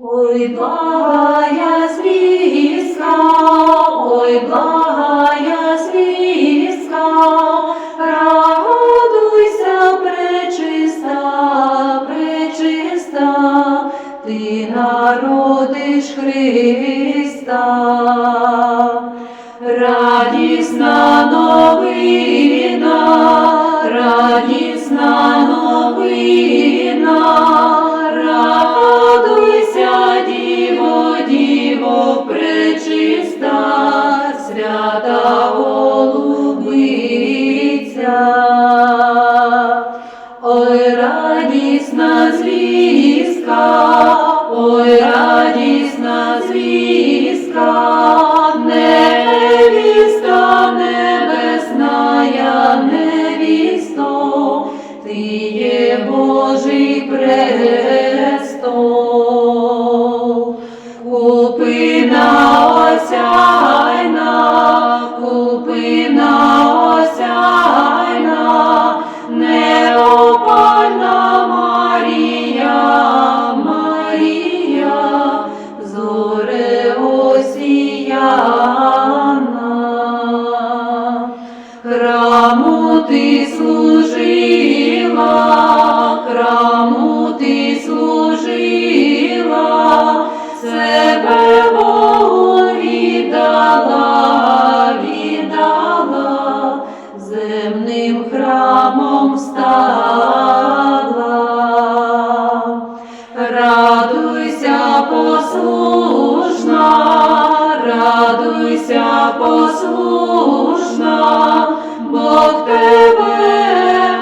Ой, благая звістка, ой, благая звістка, радуйся, пречиста, пречиста, ти народиш Христа. Пречиста, свята голубиця. Ой, радісна звістка, ой, радісна звістка, невіста небесная невісто, ти є Божий престол. Осіяна. Храму ти служила, храму ти служила, себе Богу віддала, віддала, земним храмом стала. Радуйся, послушна, радуйся, послушна, Бог тебе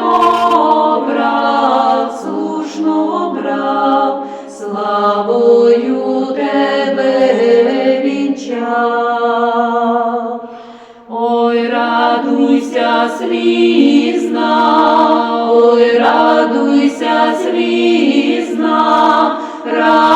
обрав, слушно обрав, славою тебе вінчав. Ой, радуйся, слізна, ой, радуйся, слізна, радуйся.